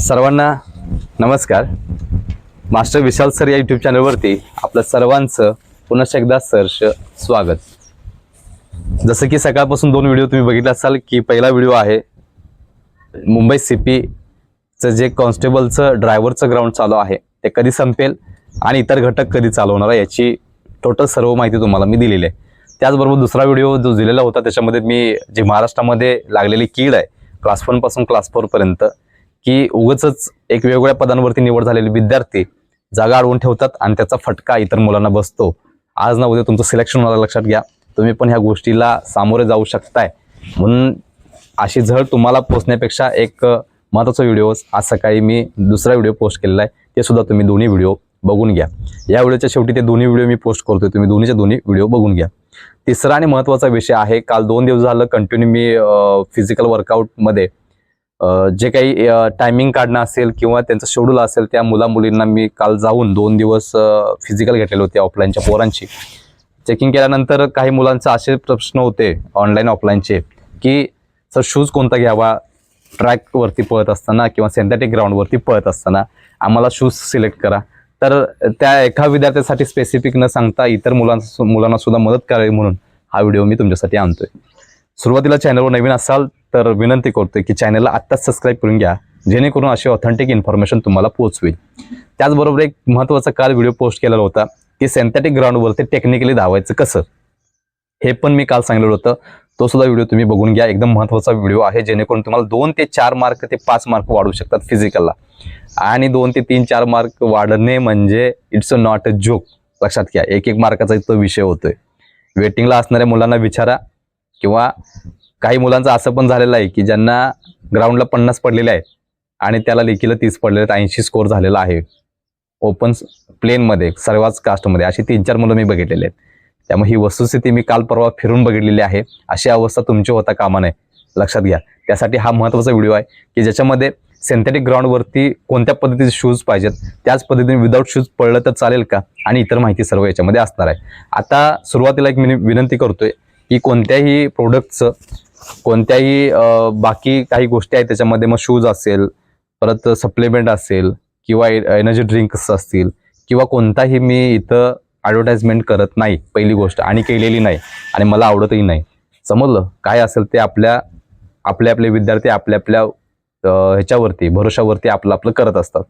सर्वांना नमस्कार. Master Vishal sir या यूट्यूब चॅनलवरती आपलं सर्वांचं पुन्हा एकदा सरश स्वागत. जसं की सकाळपासून दोन व्हिडिओ तुम्ही बघितला असाल की पहिला व्हिडिओ आहे मुंबई सी पीचं जे कॉन्स्टेबलचं ड्रायव्हरचं ग्राउंड चालू आहे ते कधी संपेल आणि इतर घटक कधी चालवणार आहे याची टोटल सर्व माहिती तुम्हाला मी दिलेली आहे. त्याचबरोबर दुसरा व्हिडिओ जो दिलेला होता त्याच्यामध्ये मी जी महाराष्ट्रामध्ये लागलेली कीड आहे क्लास वनपासून क्लास फोरपर्यंत की उगच एक वेगवेगळ्या पदांवरती निवड झालेले विद्यार्थी जागा अडवून ठेवतात आणि त्याचा फटका इतर मुलांना बसतो. आज ना उद्या तुमचं सिलेक्शन होणार लक्षात घ्या. तुम्ही पण ह्या गोष्टीला सामोरे जाऊ शकताय. म्हणून अशी झळ तुम्हाला पोचण्यापेक्षा एक महत्त्वाचा व्हिडिओ आज सकाळी मी दुसरा व्हिडिओ पोस्ट केलेला आहे. ते सुद्धा तुम्ही दोन्ही व्हिडिओ बघून घ्या. या व्हिडिओच्या शेवटी ते दोन्ही व्हिडिओ मी पोस्ट करतोय. तुम्ही दोन्हीचे दोन्ही व्हिडिओ बघून घ्या. तिसरा आणि महत्त्वाचा विषय आहे काल दोन दिवस झालं कंटिन्यू मी फिजिकल वर्कआउटमध्ये जे काही टायमिंग काढणं असेल किंवा त्यांचं शेड्यूल असेल त्या मुला मुलींना मी काल जाऊन दोन दिवस फिजिकल घेतलेले होते ऑफलाईनच्या पोरांची चेकिंग केल्यानंतर काही मुलांचे असे प्रश्न होते ऑनलाईन ऑफलाईनचे की सर शूज कोणता घ्यावा? ट्रॅकवरती पळत असताना किंवा सिंथेटिक ग्राउंडवरती पळत असताना आम्हाला शूज सिलेक्ट करा. तर त्या एका विद्यार्थ्यासाठी स्पेसिफिक न सांगता इतर मुलांना मुलांना सुद्धा मदत करावी म्हणून हा व्हिडिओ मी तुमच्यासाठी आणतोय. सुरुवातीला चॅनलवर नवीन असाल तर विनंती करतोय की चॅनलला आत्ताच सबस्क्राईब करून घ्या. जेणेकरून अशी ऑथेंटिक इन्फॉर्मेशन तुम्हाला पोहोचवेल. त्याचबरोबर एक महत्त्वाचा काल व्हिडिओ पोस्ट केलेला होता की सिंथेटिक ग्राउंडवरती टेक्निकली धावायचं कसं? हे पण मी काल सांगितलं होतं. तो सुद्धा व्हिडिओ तुम्ही बघून घ्या. एकदम महत्त्वाचा व्हिडिओ आहे जेणेकरून तुम्हाला दोन ते चार मार्क ते पाच मार्क वाढू शकतात फिजिकलला आणि दोन ते तीन चार मार्क वाढणे म्हणजे it's a not a joke लक्षात घ्या. एक एक मार्काचा तो विषय होतोय. वेटिंगला असणाऱ्या मुलांना विचारा किंवा काही मुलांचं असं पण झालेलं आहे की ज्यांना ग्राउंडला पन्नास पडलेले आहेत आणि त्याला लेखीला तीस पडलेले आहेत ऐंशी स्कोर झालेला आहे. ओपन प्लेनमध्ये सर्वच कास्टमध्ये अशी तीन चार मुलं मी बघितलेले आहेत. त्यामुळे ही वस्तुस्थिती मी काल परवा फिरून बघितलेली आहे. अशी अवस्था तुमची होता कामा नये. लक्षात घ्या. त्यासाठी हा महत्त्वाचा व्हिडिओ आहे की ज्याच्यामध्ये सिंथेटिक ग्राउंडवरती कोणत्या पद्धतीचे शूज पाहिजेत त्याच पद्धतीने विदाऊट शूज पडलं तर चालेल का? आणि इतर माहिती सर्व याच्यामध्ये असणार आहे. आता सुरुवातीला एक मी विनंती करतोय की कोणत्याही प्रोडक्टचं कोणत्याही बाकी काही गोष्टी आहेत त्याच्यामध्ये मग शूज असेल परत सप्लिमेंट असेल किंवा एनर्जी ड्रिंक्स असतील किंवा कोणताही मी इथं ॲडव्हर्टाइजमेंट करत नाही पहिली गोष्ट आणि केलेली नाही आणि मला आवडतही नाही. समजलं? काय असेल ते आपल्या आपले आपले विद्यार्थी आपल्या आपल्या ह्याच्यावरती भरोशावरती आपलं आपलं करत असतात.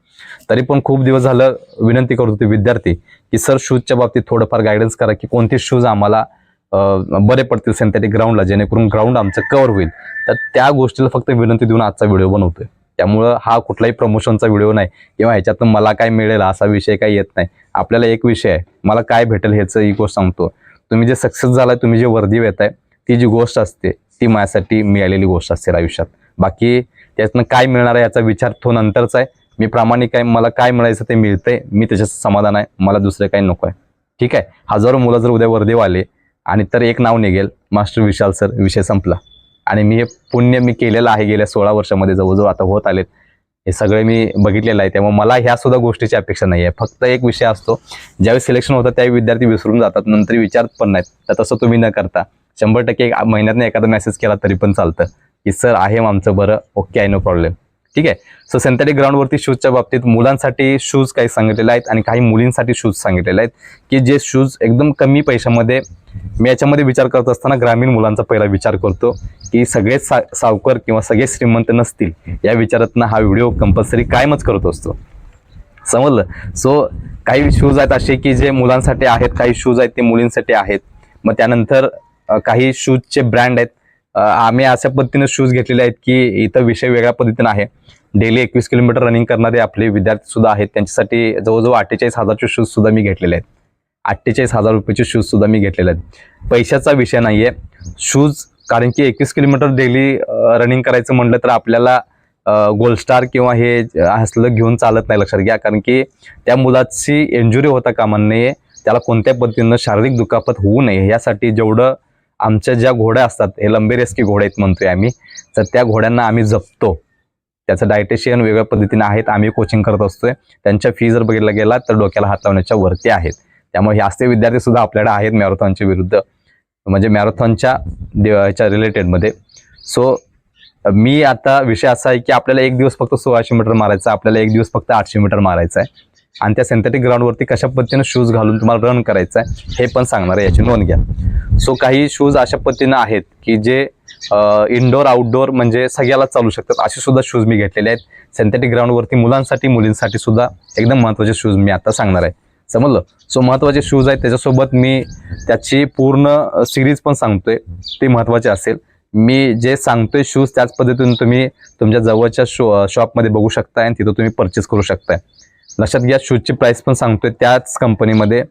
तरी पण खूप दिवस झालं विनंती करत होते विद्यार्थी की सर शूजच्या बाबतीत थोडंफार गायडन्स करा की कोणते शूज आम्हाला बरे पडतील सिंथेटिक ग्राउंडला जेणेकरून ग्राउंड आमचं कव्हर होईल. तर त्या गोष्टीला फक्त विनंती देऊन आजचा व्हिडिओ बनवतोय. त्यामुळं हा कुठलाही प्रमोशनचा व्हिडिओ नाही किंवा ह्याच्यातून मला काय मिळेल असा विषय काही येत नाही. आपल्याला एक विषय आहे मला काय भेटेल ह्याचं ही गोष्ट सांगतो. तुम्ही जे सक्सेस झालाय तुम्ही जे वर्दी येत ती जी गोष्ट असते ती माझ्यासाठी मिळालेली गोष्ट असते आयुष्यात. बाकी त्यातनं काय मिळणार आहे याचा विचार तो नंतरचा आहे. मी प्रामाणिक आहे मला काय मिळायचं ते मिळतंय मी त्याच्यात समाधान आहे मला दुसरं काही नको आहे. ठीक आहे? हजारो मुलं जर उद्या वर्देव आले आणि तर एक नाव निघेल मास्टर विशाल सर विषय संपला. आणि मी हे पुण्य मी केलेलं आहे गेल्या सोळा वर्षामध्ये जवळजवळ आता होत आलेत. हे सगळे मी बघितलेलं आहे त्यामुळे मला ह्या सुद्धा गोष्टीची अपेक्षा नाही आहे. फक्त एक विषय असतो ज्यावेळी सिलेक्शन होतं त्यावेळी विद्यार्थी विसरून जातात नंतर विचारत पण नाहीत. तर तसं तुम्ही न करता शंभर टक्के एक महिन्यातनं एखादा मेसेज केला तरी पण चालतं की सर आहे मग आमचं बरं ओके आहे नो प्रॉब्लेम. ठीक आहे? सो सिंथेटिक ग्राउंडवरती शूजच्या बाबतीत मुलांसाठी शूज काही सांगितलेले आहेत आणि काही मुलींसाठी शूज सांगितलेले आहेत की जे शूज एकदम कमी पैशामध्ये मी याच्यामध्ये विचार करत असताना ग्रामीण मुलांचा पहिला विचार करतो की सगळेच सा सावकर किंवा सगळे श्रीमंत नसतील या विचारातनं हा व्हिडिओ कंपल्सरी कायमच करत असतो. समजलं? सो काही शूज आहेत असे की जे मुलांसाठी आहेत काही शूज आहेत ते मुलींसाठी आहेत. मग त्यानंतर काही शूजचे ब्रँड आहेत. आम्ही अशा पद्धतीने शूज घेतलेले आहेत की इथं विषय वेगळ्या पद्धतीनं आहे. डेली एकवीस किलोमीटर रनिंग करणारे आपले विद्यार्थी सुद्धा आहेत. त्यांच्यासाठी जवळजवळ अठ्ठेचाळीस हजारचे शूज सुद्धा मी घेतलेले आहेत. अठ्ठेचाळीस हजार रुपयाचे शूजसुद्धा मी घेतलेले आहेत. पैशाचा विषय नाही आहे शूज कारण की एकवीस किलोमीटर डेली रनिंग करायचं म्हटलं तर आपल्याला गोल्ड स्टार किंवा हे असलं घेऊन चालत नाही लक्षात घ्या. कारण की त्या मुलाची इंजुरी होता कामा नये. त्याला कोणत्या पद्धतीनं शारीरिक दुखापत होऊ नये यासाठी जेवढं आमच्या ज्या घोड्या असतात हे लंबे रेस्की घोडे आहेत म्हणतोय आम्ही तर त्या घोड्यांना आम्ही जपतो. त्याचं डायटेशियन वेगळ्या पद्धतीने आहेत. आम्ही कोचिंग करत असतोय. त्यांच्या फी जर बघितला गेला तर डोक्याला हात लावण्याच्या वरती आहेत. त्यामुळे हे असे विद्यार्थी सुद्धा आपल्याकडे आहेत मॅरेथॉनच्या विरुद्ध. म्हणजे मॅरेथॉनच्या ह्याच्या रिलेटेडमध्ये सो मी आता विषय असा आहे की आपल्याला एक दिवस फक्त सोळाशे मीटर मारायचा आहे, आपल्याला एक दिवस फक्त आठशे मीटर मारायचा आहे. आणि त्या सिंथेटिक ग्राउंडवरती कशा पद्धतीनं शूज घालून तुम्हाला रन करायचं आहे हे पण सांगणार आहे याची नोंद घ्या. सो काही शूज अशा पद्धतीनं आहेत की जे इनडोअर आउटडोअर म्हणजे सगळ्याला चालू शकतात. असे सुद्धा शूज मी घेतलेले आहेत. सिंथेटिक ग्राउंडवरती मुलांसाठी मुलींसाठी सुद्धा एकदम महत्त्वाचे शूज मी आता सांगणार आहे. समजलं? सो महत्त्वाचे शूज आहेत त्याच्यासोबत मी त्याची पूर्ण सिरीज पण सांगतोय. ते महत्त्वाचे असेल. मी जे सांगतोय शूज त्याच पद्धतीने तुम्ही तुमच्या जवळच्या शो शॉपमध्ये बघू शकताय आणि तिथं तुम्ही परचेस करू शकताय. लक्षात घ्या शूजची प्राइस पण सांगतोय. त्याच कंपनीमध्ये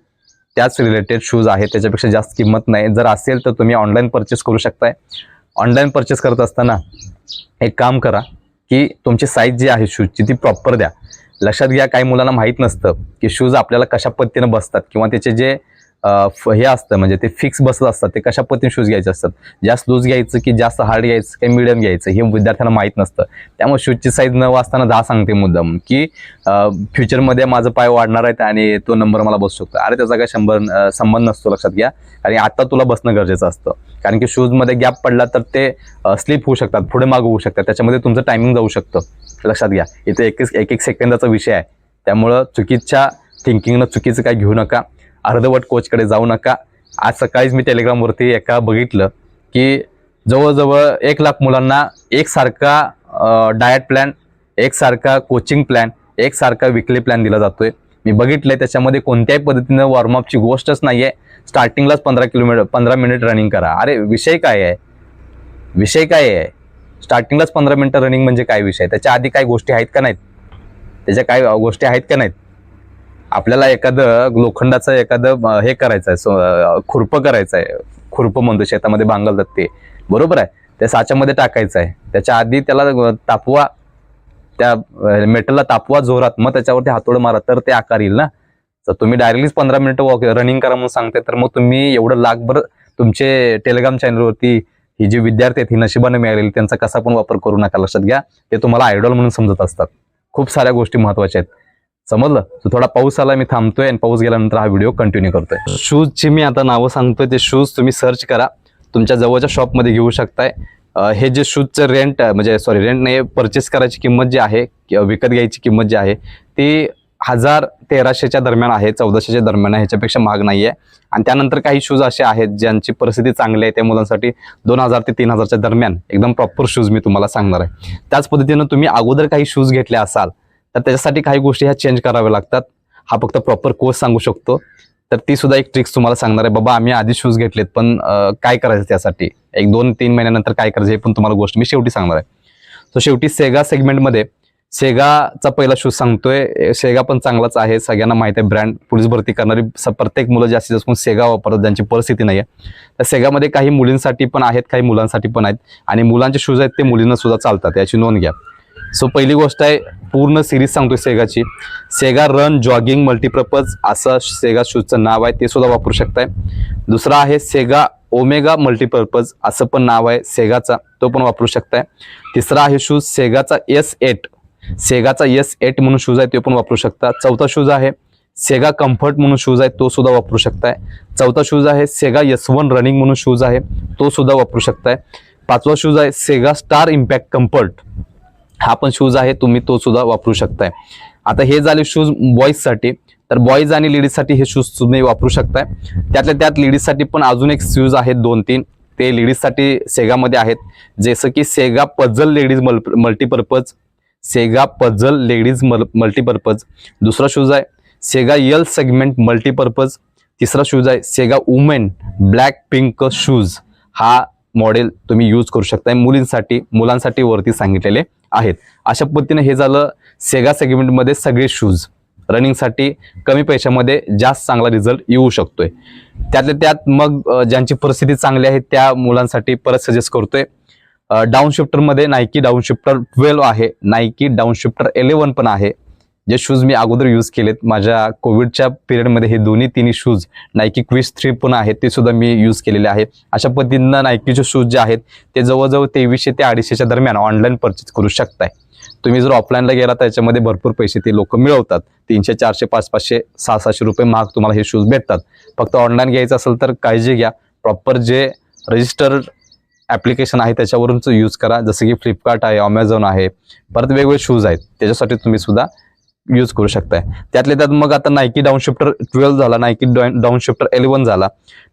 त्याच रिलेटेड शूज आहेत. त्याच्यापेक्षा जास्त किंमत नाही. जर असेल तर तुम्ही ऑनलाईन परचेस करू शकताय. ऑनलाईन परचेस करत असताना एक काम करा की तुमची साईज जी आहे शूजची ती प्रॉपर द्या. लक्षात घ्या काही मुलांना माहीत नसतं की शूज आपल्याला कशा पद्धतीनं बसतात किंवा त्याचे जे हे असतं म्हणजे ते फिक्स बसत असतात ते कशा पद्धतीने शूज घ्यायचे असतात? जास्त लूज घ्यायचं की जास्त हार्ड घ्यायचं की मिडियम घ्यायचं हे विद्यार्थ्यांना माहीत नसतं. त्यामुळे शूजची साईज न वाचताना दहा सांगते मुद्दाम की फ्युचरमध्ये माझं पाय वाढणार आहेत आणि तो नंबर मला बसू शकतो. अरे त्याचा काय शंभर संबंध नसतो लक्षात घ्या. आणि आता तुला बसणं गरजेचं असतं. कारण की शूजमध्ये गॅप पडला तर ते स्लिप होऊ शकतात पुढे मागं होऊ शकतात. त्याच्यामध्ये तुमचं टायमिंग जाऊ शकतं. लक्षात घ्या. इथे एक एक एक सेकंदाचा विषय आहे. त्यामुळं चुकीच्या थिंकिंगनं चुकीचं काय घेऊ नका. अर्धवट कोचकडे जाऊ नका. आज सकाळीच मी टेलिग्रामवरती एका बघितलं की जवळजवळ एक लाख मुलांना एकसारखा डायट प्लॅन एकसारखा कोचिंग प्लॅन एकसारखा विकली प्लॅन दिला जातोय. मी बघितलंय त्याच्यामध्ये कोणत्याही पद्धतीनं वॉर्मअपची गोष्टच नाही आहे स्टार्टिंगलाच पंधरा किलोमीटर पंधरा मिनिट रनिंग करा. अरे विषय काय आहे? विषय काय आहे? स्टार्टिंगलाच पंधरा मिनिटं रनिंग म्हणजे काय विषय? त्याच्या आधी काय गोष्टी आहेत का नाहीत? त्याच्या काय गोष्टी आहेत का नाहीत? आपल्याला एखादं लोखंडाचं एखादं हे करायचं आहे खुरपं करायचं आहे खुरपं म्हणतो शेतामध्ये बांगलतात ते बरोबर आहे? त्या साच्यामध्ये टाकायचं आहे त्याच्या आधी त्याला तापवा. त्या मेटलला तापवा जोरात. मग त्याच्यावरती हातोडं मारा तर ते आकार येईल ना? तर तुम्ही डायरेक्टलीच पंधरा मिनिटं वॉक रनिंग करा म्हणून सांगते तर मग तुम्ही एवढं लाखभर तुमचे टेलिग्राम चॅनलवरती ही जी विद्यार्थी आहेत ही नशिबाने मिळालेली त्यांचा कसा पण वापर करू नका लक्षात घ्या. ते तुम्हाला आयडॉल म्हणून समजत असतात. खूप साऱ्या गोष्टी महत्त्वाच्या आहेत. समजलं? तर थोडा पाऊस आला मी थांबतोय आणि पाऊस गेल्यानंतर हा व्हिडिओ कंटिन्यू करतोय. शूजची मी आता नावं सांगतोय ते शूज तुम्ही सर्च करा. तुमच्या जवळच्या शॉपमध्ये घेऊ शकताय. हे जे शूजचं रेंट म्हणजे सॉरी रेंट नाही परचेस करायची किंमत जी आहे किंवा विकत घ्यायची किंमत जी आहे ती हजार तेराशेच्या दरम्यान आहे चौदाशेच्या दरम्यान आहे ह्याच्यापेक्षा महाग नाही आहे आणि त्यानंतर काही शूज असे आहेत ज्यांची परिस्थिती चांगली आहे त्या मुलांसाठी दोन हजार ते तीन हजारच्या दरम्यान एकदम प्रॉपर शूज मी तुम्हाला सांगणार आहे. त्याच पद्धतीनं तुम्ही अगोदर काही शूज घेतले असाल तर त्याच्यासाठी काही गोष्टी ह्या चेंज कराव्या लागतात. हा फक्त प्रॉपर कोर्स सांगू शकतो. तर ती सुद्धा एक ट्रिक्स तुम्हाला सांगणार आहे. बाबा आम्ही आधी शूज घेतलेत पण काय करायचं त्यासाठी? एक दोन तीन महिन्यानंतर काय करायचं हे पण तुम्हाला गोष्ट मी शेवटी सांगणार आहे. सो शेवटी सेगा सेगमेंटमध्ये सेगाचा पहिला शूज सांगतोय. सेगा पण चांगलाच आहे. सगळ्यांना माहिती आहे ब्रँड पोलीस भरती करणारी स- प्रत्येक मुलं जास्तीत जास्त करून सेगा वापरतात ज्यांची परिस्थिती नाही आहे तर सेगामध्ये काही मुलींसाठी पण आहेत काही मुलांसाठी पण आहेत. आणि मुलांचे शूज आहेत ते मुलींना सुद्धा चालतात याची नोंद घ्या. सो पहिली गोष्ट आहे पूर्ण सिरीज सांगतोय सेगाची. सेगा रन जॉगिंग मल्टीपर्पज असं सेगा शूजचं नाव आहे ते सुद्धा वापरू शकताय. दुसरा आहे सेगा ओमेगा मल्टीपर्पज असं पण नाव आहे सेगाचा तो पण वापरू शकताय. तिसरा आहे शूज सेगाचा एस एट सेगाचा एस एट म्हणून शूज आहे तो पण वापरू शकता. चौथा शूज आहे सेगा कम्फर्ट म्हणून शूज आहे तो सुद्धा वापरू शकताय. चौथा शूज आहे सेगा एस वन रनिंग म्हणून शूज आहे तो सुद्धा वापरू शकताय. पाचवा शूज आहे सेगा स्टार इम्पॅक्ट कम्फर्ट हा पण शूज आहे तुम्ही तो सुद्धा वापरू शकताय. आता हे झाले शूज बॉईजसाठी तर बॉईज आणि लेडीजसाठी हे शूज तुम्ही वापरू शकताय. त्यातल्या त्यात लेडीजसाठी पण अजून एक शूज आहेत दोन तीन. ते लेडीजसाठी सेगामध्ये आहेत. जसं की सेगा पझल लेडीज मल मल्टीपर्पज सेगा पझल लेडीज मल मल्टीपर्पज दुसरा शूज आहे. सेगा यल सेगमेंट मल्टीपर्पज तिसरा शूज आहे Sega women black pink shoes हा मॉडेल तुम्ही यूज करू शकताय मुलींसाठी मुलांसाठी वरती सांगितलेले. आहेत. अशा पद्धतीने हे झालं सेगा सेगमेंटमध्ये सगळे शूज रनिंगसाठी कमी पैशामध्ये जास्त चांगला रिझल्ट येऊ शकतोय. त्यातल्या त्यात मग ज्यांची परिस्थिती चांगली आहे त्या मुलांसाठी परत सजेस्ट करतोय. डाऊन शिफ्टरमध्ये नायकी डाऊन शिफ्टर ट्वेल्व आहे. नायकी डाऊन शिफ्टर इलेव्हन पण आहे. जे शूज मी अगोदर यूज केलेत माझ्या कोविडच्या पिरियडमध्ये हे दोन्ही तिन्ही शूज नायकी क्विस थ्री पण आहेत ते सुद्धा मी यूज केलेले आहेत अशा पद्धतीनं नायकीचे शूज जे आहेत ते जवळजवळ तेवीसशे ते अडीचशेच्या दरम्यान ऑनलाईन परचेस करू शकताय. तुम्ही जर ऑफलाईनला गेला तर त्याच्यामध्ये भरपूर पैसे ते लोक मिळवतात. तीनशे चारशे पाच पाचशे सहा सहाशे रुपये महाग तुम्हाला हे शूज भेटतात. फक्त ऑनलाईन घ्यायचं असेल तर काळजी घ्या. प्रॉपर जे रजिस्टर ॲप्लिकेशन आहे त्याच्यावरूनच यूज करा. जसं की फ्लिपकार्ट आहे अमेझॉन आहे परत वेगवेगळे शूज आहेत. त्याच्यासाठी तुम्ही सुद्धा यूज करू शकताय. त्यातल्या त्यात मग आता नायकी डाऊन शिफ्टर ट्वेल्व झाला नायकी डाऊन शिफ्टर इलेव्हन झाला.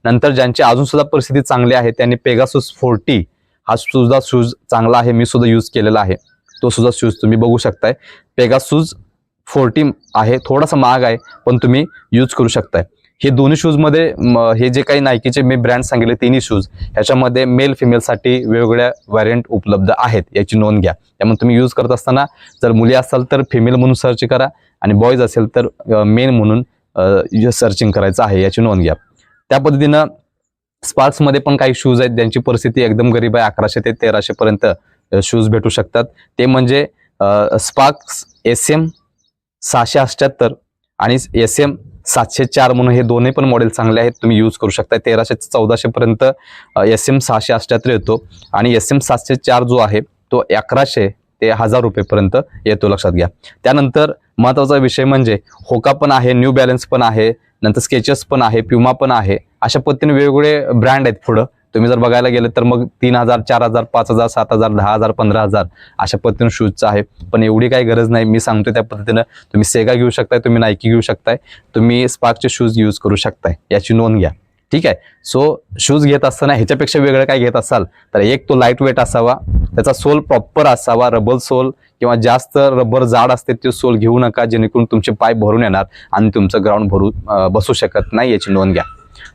नंतर ज्यांची अजून सुद्धा परिस्थिती चांगली आहे त्यांनी पेगासूस फोर्टी हा सुद्धा शूज चांगला आहे मी सुद्धा यूज केलेला आहे. तो सुद्धा शूज तुम्ही बघू शकताय. पेगासूज फोर्टी आहे थोडासा महाग आहे पण तुम्ही यूज करू शकताय. हे दोन्ही शूजमध्ये म, हे जे काही नायकीचे मी ब्रँड सांगितले तिन्ही शूज ह्याच्यामध्ये मेल फिमेलसाठी वेगवेगळ्या व्हॅरियंट उपलब्ध आहेत याची नोंद घ्या. त्यामुळे तुम्ही यूज करत असताना जर मुली असाल तर फिमेल म्हणून सर्च करा आणि बॉईज असेल तर मेन म्हणून सर्चिंग करायचं आहे याची नोंद घ्या. त्या पद्धतीनं स्पार्क्समध्ये पण काही शूज आहेत ज्यांची परिस्थिती एकदम गरीब आहे अकराशे ते तेराशे पर्यंत शूज भेटू शकतात. ते म्हणजे स्पार्क्स एस एम सहाशे अष्ट्याहत्तर आणि एस एम सातशे चार म्हणून हे दोन्ही पण मॉडेल चांगले आहेत. तुम्ही यूज करू शकता तेराशे ते चौदाशे एस एम सहाशे अठ्याहत्तर येतो. आणि एस एम सातशे चार जो आहे तो अकराशे ते हजार रुपयेपर्यंत येतो. लक्षात घ्या. त्यानंतर महत्त्वाचा विषय म्हणजे होका पण आहे न्यू बॅलन्स पण आहे नंतर स्केचेस पण आहे प्युमा पण आहे अशा पद्धतीने वेगवेगळे ब्रँड आहेत पुढं. तुम्ही जर बघायला गेले तर मग तीन हजार चार हजार पाच हजार सात हजार दहा हजार पंधरा हजार अशा पद्धतीनं शूजचं आहे. पण एवढी काही गरज नाही. मी सांगतोय त्या पद्धतीनं तुम्ही सेगा घेऊ शकताय तुम्ही नायकी घेऊ शकताय तुम्ही स्पार्कचे शूज यूज करू शकताय. याची नोंद घ्या. ठीक आहे? सो शूज घेत असताना ह्याच्यापेक्षा वेगळं काय घेत असाल तर एक तो लाइट वेट असावा त्याचा सोल प्रॉपर असावा रबर सोल किंवा जास्त रबर जाड असते ते सोल घेऊ नका जेणेकरून तुमचे पाय भरून येणार आणि तुमचं ग्राउंड भरू बसू शकत नाही याची नोंद घ्या.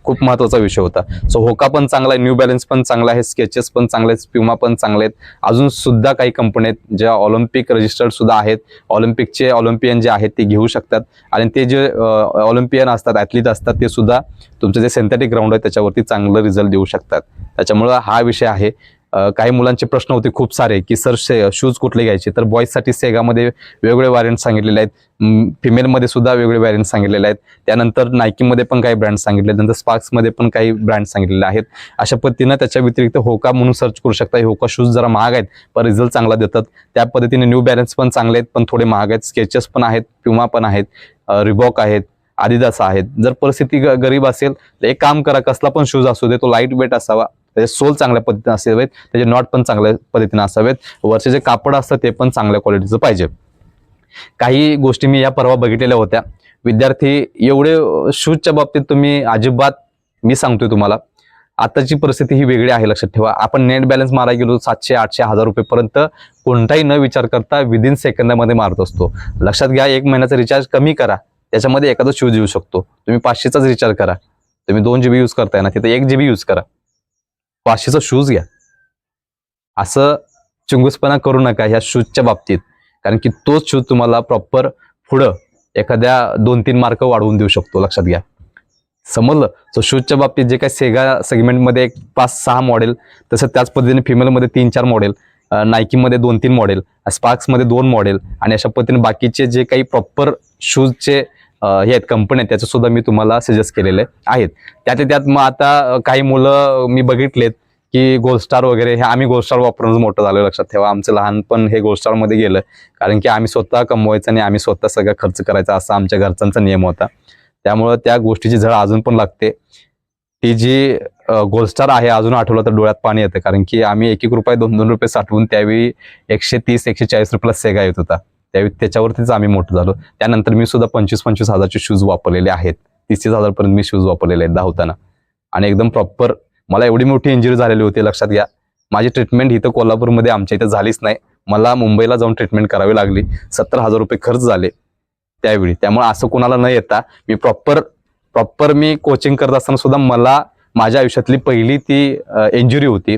खूप महत्त्वाचा विषय होता. सो होका पण चांगला आहे न्यू बॅलन्स पण चांगला आहे स्केचेस पण चांगले आहेत प्युमा पण चांगले आहेत. अजून सुद्धा काही कंपनी आहेत ज्या ऑलिम्पिक रजिस्टर्ड सुद्धा आहेत. ऑलिम्पिकचे ऑलिम्पियन जे आहेत ते घेऊ शकतात. आणि ते जे ऑलिम्पियन असतात ॲथलीट असतात ते सुद्धा तुमचं जे सिंथेटिक ग्राउंड आहे त्याच्यावरती चांगलं रिझल्ट देऊ शकतात. त्याच्यामुळं हा विषय आहे. काही मुलांचे प्रश्न होते खूप सारे की सर शूज कुठले घ्यायचे? तर बॉईजसाठी सेगामध्ये वेगवेगळे व्हॅरियंट सांगितलेले आहेत. फिमेलमध्ये सुद्धा वेगळे व्हॅरियंट सांगितलेले आहेत. त्यानंतर नायकीमध्ये पण काही ब्रँड सांगितले आहेत. नंतर स्पार्क्समध्ये पण काही ब्रँड सांगितलेले आहेत. अशा पद्धतीनं त्याच्या व्यतिरिक्त होका म्हणून सर्च करू शकता. होका शूज जरा महाग आहेत पण रिझल्ट चांगला देतात. त्या पद्धतीने न्यू बॅलन्स पण चांगले आहेत पण थोडे महाग आहेत. स्केचेस पण आहेत प्युमा पण आहेत रिबॉक आहेत आदिदास आहेत. जर परिस्थिती ग- गरीब असेल तर एक काम करा कसला पण शूज असू दे तो लाइट वेट असावा. त्याचे सोल चांगल्या पद्धतीने असावेत त्याचे नॉट पण चांगल्या पद्धतीने असावेत. वरचे जे कापड असतं ते पण चांगल्या क्वालिटीचं पाहिजे. काही गोष्टी मी या परवा बघितलेल्या होत्या. विद्यार्थी एवढे शूजच्या बाबतीत तुम्ही अजिबात मी सांगतोय तुम्हाला. आताची परिस्थिती ही वेगळी आहे लक्षात ठेवा. आपण नेट बॅलन्स मारायला गेलो सातशे आठशे हजार रुपयेपर्यंत कोणताही न विचार करता विदिन सेकंदामध्ये मारत असतो. लक्षात घ्या एक महिन्याचा रिचार्ज कमी करा. त्याच्यामध्ये एखादा शूज येऊ शकतो. तुम्ही पाचशेचाच रिचार्ज करा. तुम्ही दोन जीबी यूज करताय ना तिथं एक जीबी यूज करा. पाचशेचा शूज घ्या. असं चिंगूसपणा करू नका ह्या शूजच्या बाबतीत. कारण की तोच शूज तुम्हाला प्रॉपर पुढं एखाद्या दोन तीन मार्क वाढवून देऊ शकतो. लक्षात घ्या. समजलं? सो शूजच्या बाबतीत जे काही सेगा सेगमेंटमध्ये एक पाच सहा मॉडेल तसं त्याच पद्धतीने फिमेलमध्ये तीन चार मॉडेल नायकीमध्ये दोन तीन मॉडेल स्पार्क्समध्ये दोन मॉडेल आणि अशा पद्धतीने बाकीचे जे काही प्रॉपर शूजचे हे आहेत कंपनी आहेत त्याचं सुद्धा मी तुम्हाला सजेस्ट केलेले आहेत. त्यातल्या त्यात मग आता काही मुलं मी बघितलेत की गोल्डस्टार वगैरे हे आम्ही गोल्डस्टार वापरून मोठं झालो लक्षात ठेवा. आमचं लहानपण हे गोल्डस्टारमध्ये गेलं कारण की आम्ही स्वतः कमवायचं आणि आम्ही स्वतः सगळं खर्च करायचा असा आमच्या घरच्यांचा नियम होता. त्यामुळं त्या गोष्टीची झळ अजून पण लागते. ती जी गोल्डस्टार आहे अजून आठवलं तर डोळ्यात पाणी येतं कारण की आम्ही एक एक रुपये दोन दोन रुपये साठवून त्यावेळी एकशे तीस एकशे चाळीस रुपयाला सेगा येत होता. त्यावेळी त्याच्यावरतीच आम्ही मोठं झालो. त्यानंतर मी सुद्धा पंचवीस पंचवीस हजारचे शूज वापरलेले आहेत. तीस तीस हजारपर्यंत मी शूज वापरलेले आहेत धावताना. आणि एकदम प्रॉपर मला एवढी मोठी इंजुरी झालेली होती लक्षात घ्या. माझी ट्रीटमेंट इथं कोल्हापूरमध्ये आमच्या इथं झालीच नाही. मला मुंबईला जाऊन ट्रीटमेंट करावी लागली. सत्तर हजार रुपये खर्च झाले त्यावेळी. त्यामुळे असं कोणाला न येता मी प्रॉपर प्रॉपर मी कोचिंग करत असताना सुद्धा मला माझ्या आयुष्यातली पहिली ती इंजुरी होती.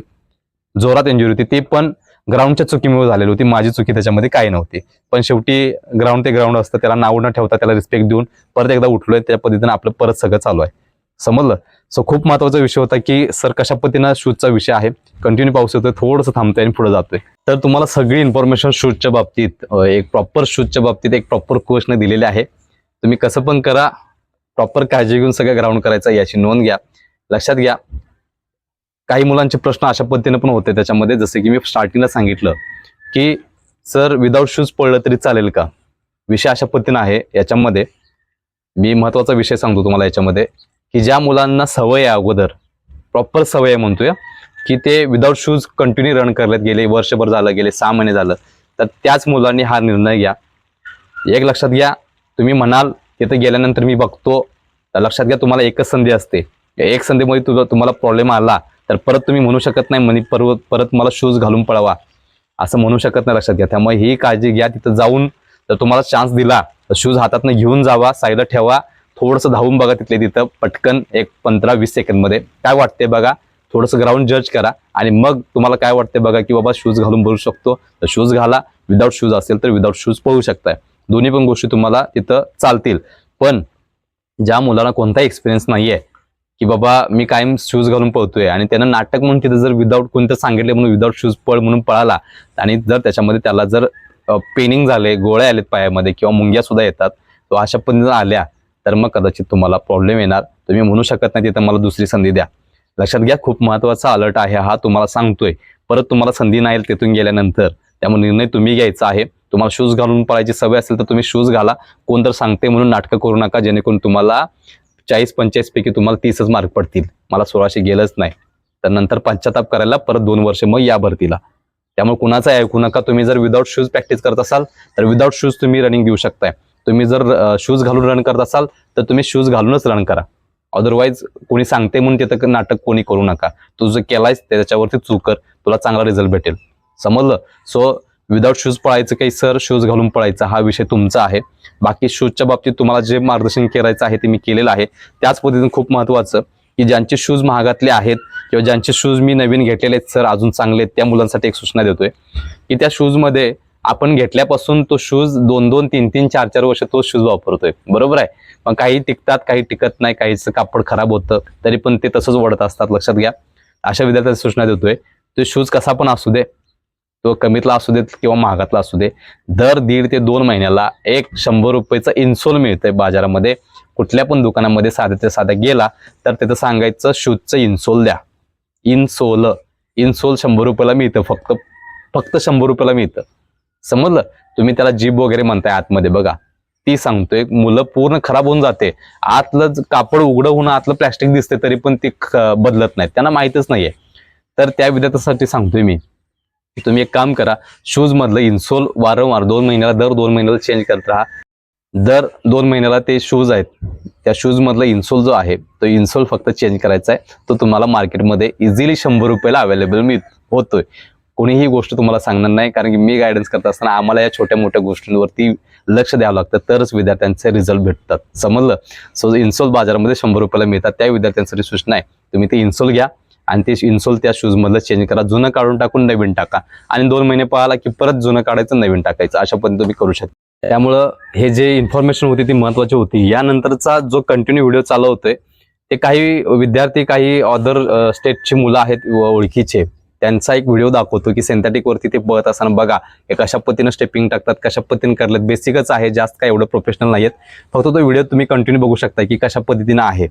जोरात इंजुरी होती. ती पण ग्राउंडच्या चुकीमुळे झालेली होती. माझी चुकी त्याच्यामध्ये काही नव्हती. पण शेवटी ग्राउंड ते ग्राउंड असतं त्याला नाव न ठेवता त्याला रिस्पेक्ट देऊन परत एकदा उठलोय त्या पद्धतीनं आपलं परत सगळं चालू आहे. समजलं? सो खूप महत्त्वाचा विषय होता की सर कशा पद्धतीनं शूजचा विषय आहे? कंटिन्यू पाऊस येतोय थोडंसं थांबतोय आणि पुढे जातोय. तर तुम्हाला सगळी इन्फॉर्मेशन शूजच्या बाबतीत एक प्रॉपर शूजच्या बाबतीत एक प्रॉपर कोचने दिलेले आहे. तुम्ही कसं पण करा प्रॉपर काळजी घेऊन सगळं ग्राउंड करायचं याची नोंद घ्या. लक्षात घ्या. काही मुलांचे प्रश्न अशा पद्धतीने पण होते त्याच्यामध्ये. जसे की मी स्टार्टिंगला सांगितलं की सर विदाऊट शूज पडलं तरी चालेल का? विषय अशा पद्धतीने आहे याच्यामध्ये. मी महत्त्वाचा विषय सांगतो तुम्हाला याच्यामध्ये की ज्या मुलांना सवय आहे अगोदर प्रॉपर सवय आहे म्हणतोय की ते विदाऊट शूज कंटिन्यू रन करलेत गेले वर्षभर झालं गेले सहा महिने झालं तर त्याच मुलांनी हा निर्णय घ्या. एक लक्षात घ्या तुम्ही म्हणाल तिथे गेल्यानंतर मी बघतो तर लक्षात घ्या तुम्हाला एकच संधी असते. एक संधीमध्ये तुला तुम्हाला प्रॉब्लेम आला तर परत तुम्ही म्हणू शकत नाही म्हणे परत परत मला शूज घालून पळवा. असं म्हणू शकत नाही लक्षात घ्या. त्यामुळे ही काळजी घ्या तिथं जाऊन जर तुम्हाला चान्स दिला तर शूज हातातनं घेऊन जावा साईडला ठेवा. थोडंसं धावून बघा तिथले तिथं पटकन एक पंधरा वीस सेकंदमध्ये. काय वाटते बघा? थोडंसं ग्राउंड जज करा आणि मग तुम्हाला काय वाटते बघा की बाबा शूज घालून बोलू शकतो. तर शूज घाला. विदाऊट शूज असेल तर विदाऊट शूज पळू शकताय. दोन्ही पण गोष्टी तुम्हाला तिथं चालतील. पण ज्या मुलाला कोणताही एक्सपिरियन्स आहे की बाबा मी कायम शूज घालून पळतोय. आणि त्यांना नाटक म्हणून तिथं जर विदाऊट कोणतं सांगितले म्हणून विदाऊट शूज पळ म्हणून पळाला आणि जर त्याच्यामध्ये त्याला जर पेनिंग झाले गोळ्या आलेत पायामध्ये किंवा मुंग्या सुद्धा येतात तो अशा पद्धतीनं आल्या तर मग कदाचित तुम्हाला प्रॉब्लेम येणार. तुम्ही म्हणू शकत नाही तिथं मला दुसरी संधी द्या. लक्षात घ्या खूप महत्त्वाचा अलर्ट आहे हा तुम्हाला सांगतोय. परत तुम्हाला संधी नाही तिथून गेल्यानंतर. त्यामुळे निर्णय तुम्ही घ्यायचा आहे. तुम्हाला शूज घालून पळायची सवय असेल तर तुम्ही शूज घाला. कोण तर सांगते म्हणून नाटकं करू नका जेणेकरून तुम्हाला चाळीस पंचेचाळीस पैकी तुम्हाला तीसच मार्क पडतील. मला सोळाशे गेलंच नाही. तर नंतर पश्चाताप करायला परत दोन वर्ष मग या भरतीला. त्यामुळे कुणाचं ऐकू नका. तुम्ही जर विदाऊट शूज प्रॅक्टिस करत असाल तर विदाऊट शूज तुम्ही रनिंग देऊ शकताय. तुम्ही जर शूज घालून रन करत असाल तर तुम्ही शूज घालूनच रन करा. अदरवाईज कोणी सांगते म्हणून तिथं नाटक कोणी करू नका. तू जर केलायस त्याच्यावरती चूक कर. तुला चांगला रिझल्ट भेटेल. समजलं? सो विदाऊट शूज पळायचं काही सर शूज घालून पळायचा हा विषय तुमचा आहे. बाकी शूजच्या बाबतीत तुम्हाला जे मार्गदर्शन करायचं आहे ते मी केलेलं आहे. त्याच पद्धतीने खूप महत्वाचं की ज्यांचे शूज महागातले आहेत किंवा ज्यांचे शूज मी नवीन घेतलेले आहेत सर अजून चांगले आहेत त्या मुलांसाठी एक सूचना देतोय की त्या शूजमध्ये आपण घेतल्यापासून तो शूज दोन दोन तीन तीन चार चार वर्ष तो शूज वापरतोय. बरोबर आहे? मग काही टिकतात काही टिकत नाही काहीचं कापड खराब होतं तरी पण ते तसंच वडत असतात. लक्षात घ्या. अशा विद्यार्थ्यांना सूचना देतोय तो शूज कसा पण असू दे तो कमीतला असू देत किंवा महागातला असू दे दर दीड ते दोन महिन्याला एक शंभर रुपयेचं इन्सोल मिळतंय बाजारामध्ये. कुठल्या पण दुकानामध्ये साध्या ते साध्या गेला तर तिथं सांगायचं शूजचं इन्सोल द्या. इन्सोल इन्सोल शंभर रुपयाला मिळतं फक्त फक्त शंभर रुपयाला मिळतं. समजलं? तुम्ही त्याला जीप वगैरे म्हणताय आतमध्ये बघा. ती सांगतोय मुलं पूर्ण खराब होऊन जाते. आतलं कापड उघडं होऊन आतलं प्लॅस्टिक दिसते तरी पण ती ख- बदलत नाही त्यांना माहितच नाहीये. तर त्या विद्यार्थ्यासाठी सांगतोय मी तुम्ही एक काम करा शूज मधलं इन्सोल वारंवार दोन महिन्याला दर दोन महिन्याला चेंज करत राहा. दर दोन महिन्याला ते शूज आहेत. त्या शूज मधला इन्सोल जो आहे तो इन्सोल फक्त चेंज करायचा आहे. तो तुम्हाला मार्केटमध्ये इझिली शंभर रुपयाला अवेलेबल मिळ होतोय. कोणीही गोष्ट तुम्हाला सांगणार नाही कारण की मी गायडन्स करत असताना आम्हाला या छोट्या मोठ्या गोष्टींवरती लक्ष द्यावं लागतं. तरच विद्यार्थ्यांचे रिझल्ट भेटतात. समजलं? सो इन्सोल बाजारामध्ये शंभर रुपयाला मिळतात त्या विद्यार्थ्यांसाठी सूचना आहे. तुम्ही ते इन्सोल घ्या. आणि ते इन्सोल त्या शूज मधलं चेंज करा. जुनं काढून टाकून नवीन टाका. आणि दोन महिने पळाला की परत जुनं काढायचं नवीन टाकायचं. अशा पद्धतीने तुम्ही करू शकता. त्यामुळं हे जे इन्फॉर्मेशन होती ती महत्वाची होती. यानंतरचा जो कंटिन्यू व्हिडिओ चालू होतोय ते काही विद्यार्थी काही अदर स्टेटची मुलं आहेत ओळखीचे. त्यांचा एक व्हिडिओ दाखवतो की सिंथेटिक वरती ते पळत असताना बघा हे कशा पद्धतीनं स्टेपिंग टाकतात कशा पद्धतीने करतात बेसिकच आहे जास्त काय एवढं प्रोफेशनल नाही आहेत फक्त तो व्हिडिओ तुम्ही कंटिन्यू बघू शकता की कशा पद्धतीनं आहे.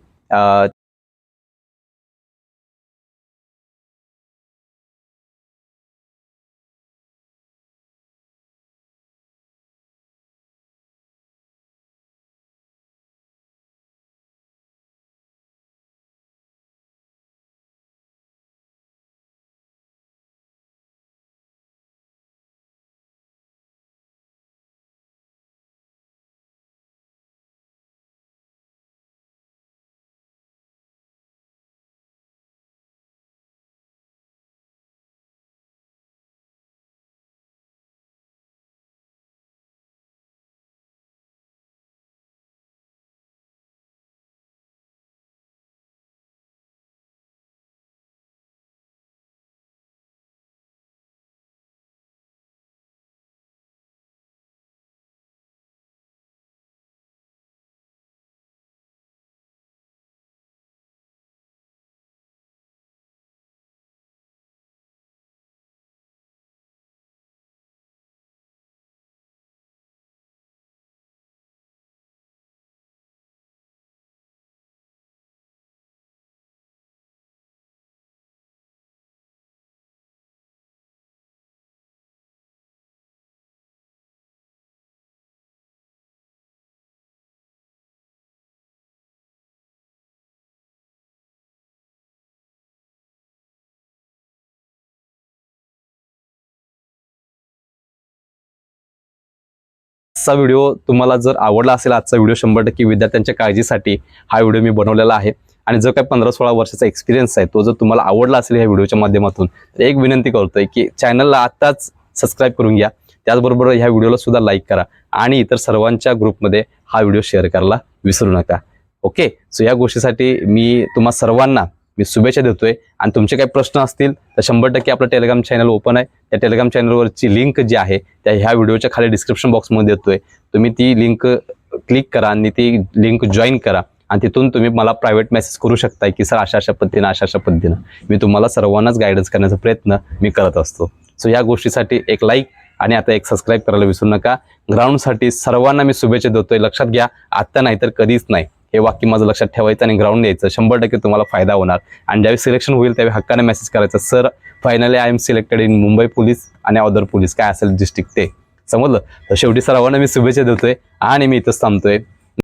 आजचा व्हिडिओ तुम्हाला जर आवडला असेल आजचा व्हिडिओ शंभर टक्के विद्यार्थ्यांच्या काळजीसाठी हा व्हिडिओ मी बनवलेला आहे. आणि जो काही पंधरा सोळा वर्षाचा एक्सपिरियन्स आहे तो जर तुम्हाला आवडला असेल ह्या व्हिडिओच्या माध्यमातून तर एक विनंती करतोय की चॅनलला आत्ताच सबस्क्राईब करून घ्या. त्याचबरोबर ह्या व्हिडिओला सुद्धा लाईक करा आणि इतर सर्वांच्या ग्रुपमध्ये हा व्हिडिओ शेअर करायला विसरू नका. ओके सो या गोष्टीसाठी मी तुम्हा सर्वांना मी शुभेच्छा देतोय. आणि तुमचे काही प्रश्न असतील तर शंभर टक्के आपलं टेलिग्राम चॅनल ओपन आहे. त्या टेलिग्राम चॅनलवरची लिंक जी आहे त्या ह्या व्हिडिओच्या खाली डिस्क्रिप्शन बॉक्समध्ये देतोय तुम्ही ती लिंक क्लिक करा आणि ती लिंक जॉईन करा. आणि तिथून तुम्ही मला प्रायव्हेट मेसेज करू शकताय की सर अशा अशा पद्धतीनं अशा अशा पद्धतीनं मी तुम्हाला सर्वांनाच गायडन्स करण्याचा प्रयत्न मी करत असतो. सो या गोष्टीसाठी एक लाईक आणि आता एक सबस्क्राईब करायला विसरू नका. ग्राउंडसाठी सर्वांना मी शुभेच्छा देतोय. लक्षात घ्या आत्ता नाही तर कधीच नाही. हे वाक्य माझं लक्षात ठेवायचं आणि ग्राउंड द्यायचं शंभर टक्के तुम्हाला फायदा होणार. आणि ज्यावेळी सिलेक्शन होईल त्यावेळी हक्काने मेसेज करायचा. Sir finally I am selected in Mumbai police आणि अदर पोलीस काय असेल डिस्ट्रिक्ट ते? समजलं? तर शेवटी सर्वांना मी शुभेच्छा देतोय आणि मी इथंच थांबतोय.